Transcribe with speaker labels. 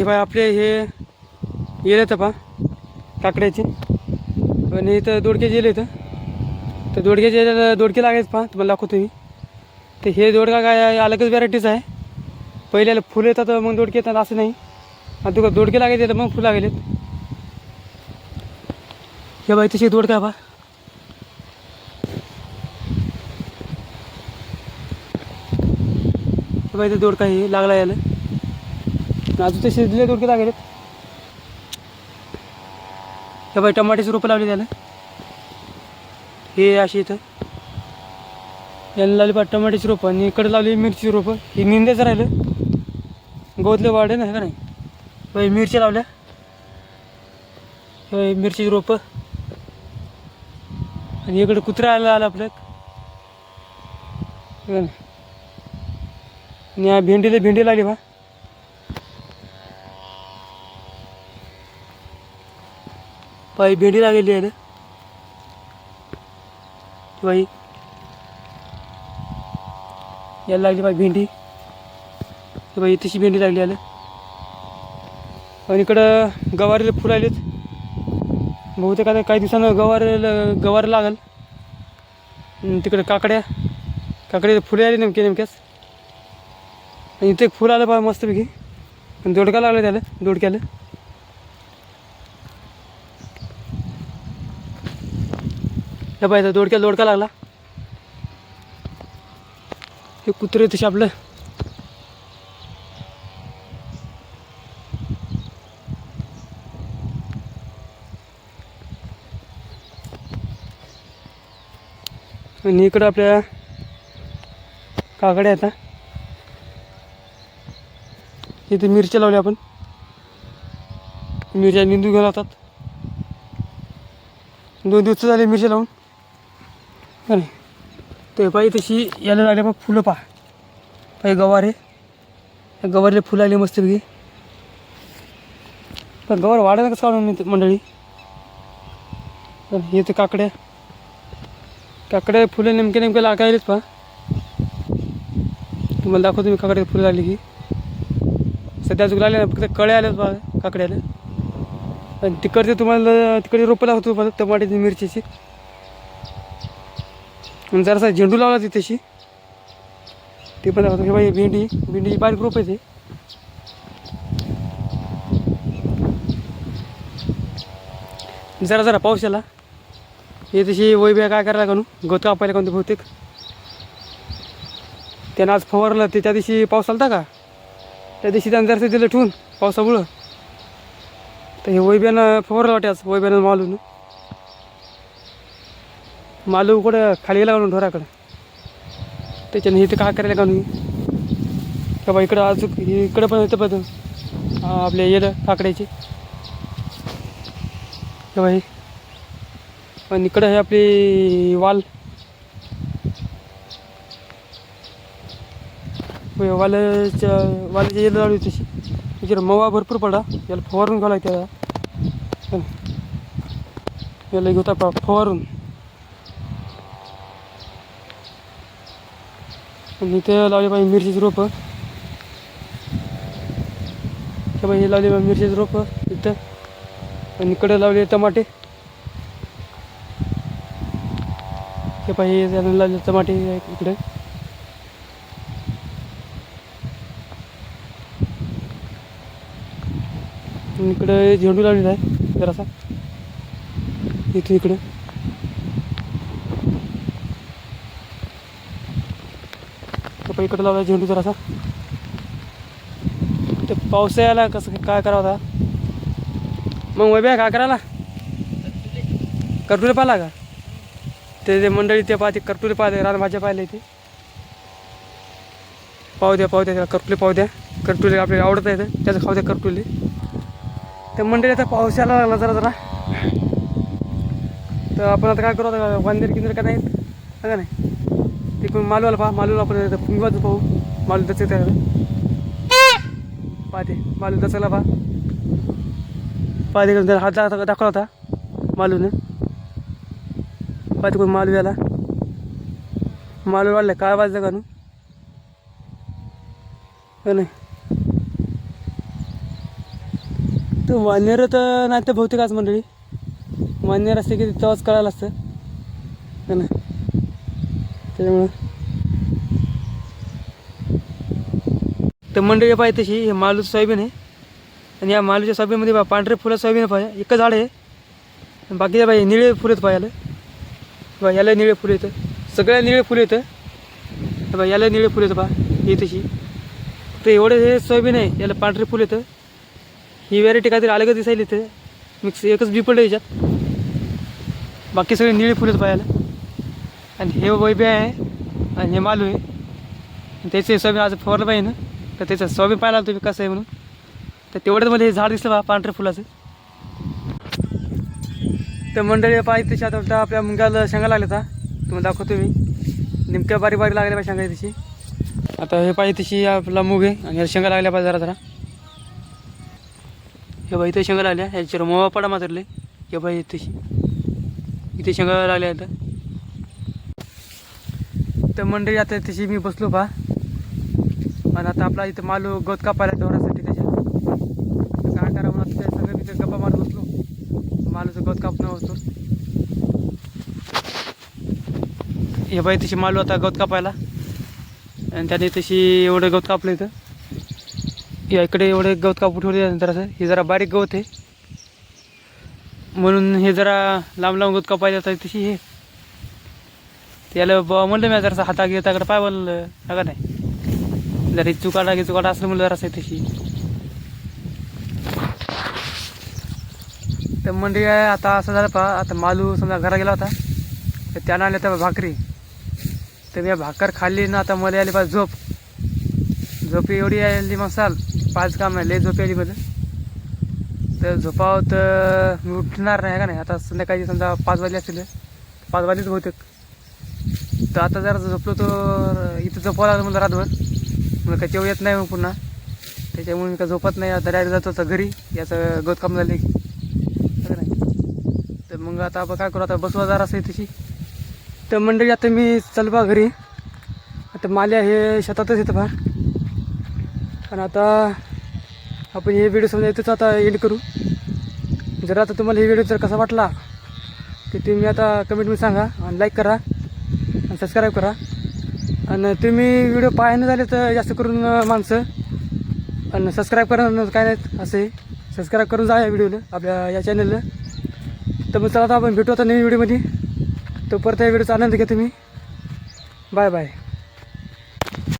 Speaker 1: हे बाय आपले हे येले तर पा काकड्याचे. आणि इथं दोडके गेले इथं तर दोडक्याचे दोडके लागायचं पहा तुम्हाला दाखवतो मी. तर हे दोडका काय अलगच व्हरायटीच आहे. पहिल्याला फुलं येतात मग दोडके येतात असं नाही. आणि तुका दोडके लागायचे तर मग फुलं लागलेत. हे बाई तशी दोडका पहा. हे बाई ते दोडका हे लागला याला. अजून ते शिजलेले दोडके लागले हे बाई टमाट्याची रोपं लावली त्याला. हे अशी इथं. याला लावली पा टमाट्याची रोपं. आणि इकडे लावली मिरची रोपं. ही निंदेचं राहिलं. गवतले वाढे ना का नाही? बाई मिरच्या लावल्या. हे मिरचीची रोपं. आणि इकडे कुत्रा आला आला आपल्या आणि भेंडीला भेंडी लागली बा. बाई भेंडी लागलेली आहे ना? बाई याला लागली बाई भेंडी. ही बाई तशी भेंडी लागली आलं आणि इकडं गवारीला फुलं आलेत. बहुतेक आता काही दिवसानं गवार गवार लागल. तिकडं काकड्या. काकड्या फुले आली नेमके नेमक्याच. आणि इथे एक फुल आलं बा मस्तपैकी. पण दोडका लागला त्याला दोडक्याला. हे पाहिजे दोडक्या दोडका लागला. हे कुत्रे तसे आपलं. आणि इकडं आपल्या काकड्या आहेत इथे मिरच्या लावल्या आपण. मिरच्या निंदू घेऊन जातात दोन दिवस झाले मिरच्या लावून. नाही ते पाहिजे तशी याला लागले मग फुलं पहा. पाहिजे गवार आहे. गवारीला फुलं आली मस्तपैकी पण गवार वाढायला कसं काढून येते मंडळी? हे ते काकड्या. काकड्या फुलं नेमके नेमके लागायलेच पहा. तुम्हाला दाखवतो मी काकड्या फुलं लागली की. सध्या अजून लागले ना फक्त कळे आल्यात पहा काकड्याला. आणि तिकडचे तुम्हाला तिकडे रोपं लागतो तुम्हाला टमाट्याची मिरचीची. आणि जरासा झेंडू लावला ती तशी ते पण दाखवतो हे बाई भेंडी भेंडी बारीक रोप आहे ते. जरा जरा पाऊस आला. हे तशी वैब्या काय करायला कानू गवत कापायला कानू बहुतेक. त्यानं आज फवारलं ते त्या दिवशी पाऊस आलता का? त्या दिवशी त्यानं जरासं दिलं ठेवून पावसामुळं. तर हे वैब्यानं फवारलं वाटे आज वैब्यानं मालून. मालू कुठं खाली गेला म्हणून ढोराकडं? त्याच्यानं हे ते काय करायला काढून का बा इकडं अजून इकडं पण येतं पण आपले आपल्या येलं काकड्याचे. का बाई आणि इकडं हे आपली वाल. होय, वालाच्या येलं लावली तशी. इकडं मवा भरपूर पडा याला फवारून घ्यावं लागते याला. याला घेता फवारून. आणि इथे लावली पाहिजे मिरचीची रोपं. हे पाहिजे हे लावली पाहिजे मिरचीची रोपं इथं. आणि इकडे लावले टमाटे. हे पाहिजे त्यानं लावले टमाटे इकडे. इकडे झेंडू लावलेला आहे जरासा. इथे इकडे. तर इकडे लावला झेंडू जरासा. ते पावसाळ्याला कसं काय करावं आता? मग वैभ्या काय करायला करटुले पाहिला का? ते जे मंडळी ते पाहते करटुले पाहिले रानभाज्या पाहिले ते पाहू द्या पाहू द्या त्याला करटुले पाहू द्या. करटुले आपल्याला आवडत आहे त्याचं खाऊ द्या करटुले. त्या मंडळी आता पावसाला लागला जरा जरा. तर आपण आता काय करू आता वांदेर किंदर का नाही? का नाही? तिकडून मालवाला पहा मालूला आपण बाजू पाहू. मालू दच त्या पाहते. मालू दचाला पहा. पाहते करून हात दाखव- दाखवला होता मालूने. पाहते कोण मालू याला मालू वाढलं काय वाजलं का नू नाही? तर वानेर तर नाही तर बहुतेक आज मंडळी. वानेर असते की तेव्हाच कळायला असतं नाही? त्याच्यामुळं. तर मंडळी पाहिजे तशी हे मालूचं सोयाबीन आहे. आणि या मालूच्या सोयाबीनमध्ये बा पांढरे फुलं सोयाबीन पाहिजे एकच झाड आहे. आणि बाकीच्या बाई निळे फुलं आहेत पाहायला बा याला निळे फुलं येतं सगळ्या निळे फुलं येतं बा याला निळे फुलं येतं बा ही तशी तर एवढे हे सोयाबीन आहे याला पांढरे फुलं येतं ही व्हरायटी काहीतरी अलगच दिसायला येतं मिक्स एकच बी पडलं याच्यात. बाकी सगळे निळे फुलं आहेत पाहायला आणि हे वैभे आहे आणि हे मालू आहे. त्याचे सोयाबीन आज फवारलं पाहिजे ना तर त्याचं सोयाबीन पाहायला तुम्ही कसं आहे म्हणून. तर तेवढ्यात मला हे झाड दिसलं बा पांढऱ्या फुलाचं. तर मंडळी पाहिजे तशी आता उलटा आपल्या मुंग्याला शेंगा लागल्या होता तुम्हाला दाखवतो मी. नेमक्या बारीक बारीक लागल्या पाहिजे शेंगा तशी. आता हे पाहिजे तशी आपला मूग आहे आणि याला शेंगा लागल्या पाहिजे जरा जरा. हे बाई इथे शेंगा लागल्या ह्याच्यावर मोवा पडा मात्रले हे बाई तशी. इथे शेंगा लागल्या आता. तर मंडळी आता तशी मी बसलो पहा. आणि आता आपला इथं मालू गवत कापायला ढोरासाठी त्याच्या. काय करा म्हणून त्या सगळं मी गप्पा मारत बसलो. मालूचं गवत कापणं होतो. हे बाई तशी मालू आता गवत कापायला. आणि त्याने तशी एवढं गवत कापलं इथं. या इकडे एवढे गवत कापू ठेवले नंतर असं हे जरा बारीक गवत आहे. म्हणून हे जरा लांब लांब गवत कापायला जातात तशी हे. त्याला ब म्हणलं मी जरासं हाता घेताकडे पाय बोललं. का नाही. जरी चुकाडा घे चुकाडा असलं म्हणलं जरासं तशी. तर मंडळी आता असं झालं पहा आता मालू समजा घरा गेला होता तर त्यानं आले तर भाकरी. तर मी भाकर खाल्ली ना आता मला आली पाहिजे झोप. झोप एवढी आली मसाल पाच काम आहे लई झोप आली मला. तर झोपावं तर मी उठणार नाही का नाही? आता संध्याकाळी समजा पाच वाजले असतील. पाच वाजलेच बहुतेक तर आता जरा झोपलो तर इथं झोपावं लागलं मला रातभर. मला काय तेव्हा येत नाही मग पुन्हा. त्याच्यामुळे मी काय झोपत नाही आता डायरेक्ट जातो आता घरी. याचं गवत काम झाले की नाही तर मग आता आपण काय करू आता बसवा जरा असं तशी. तर मंडळी आता मी चलबा घरी. आता माल्या हे शेतातच येतं पहा आणि आता आपण हे व्हिडिओ समजा इथंच आता एंड करू. जर आता तुम्हाला हे व्हिडिओ जर कसा वाटला तर तुम्ही आता कमेंटमध्ये सांगा आणि लाईक करा. आणि सबस्क्राईब करा. आणि तुम्ही व्हिडिओ पाहायला झाले तर जास्त करून माणसं. आणि सबस्क्राईब करा काय नाही असंही सबस्क्राईब करून जा या व्हिडिओला आपल्या या चॅनलला तर मग चला आता आपण भेटू आता नवीन व्हिडिओमध्ये तो परत या व्हिडिओचा आनंद घ्या तुम्ही. Bye bye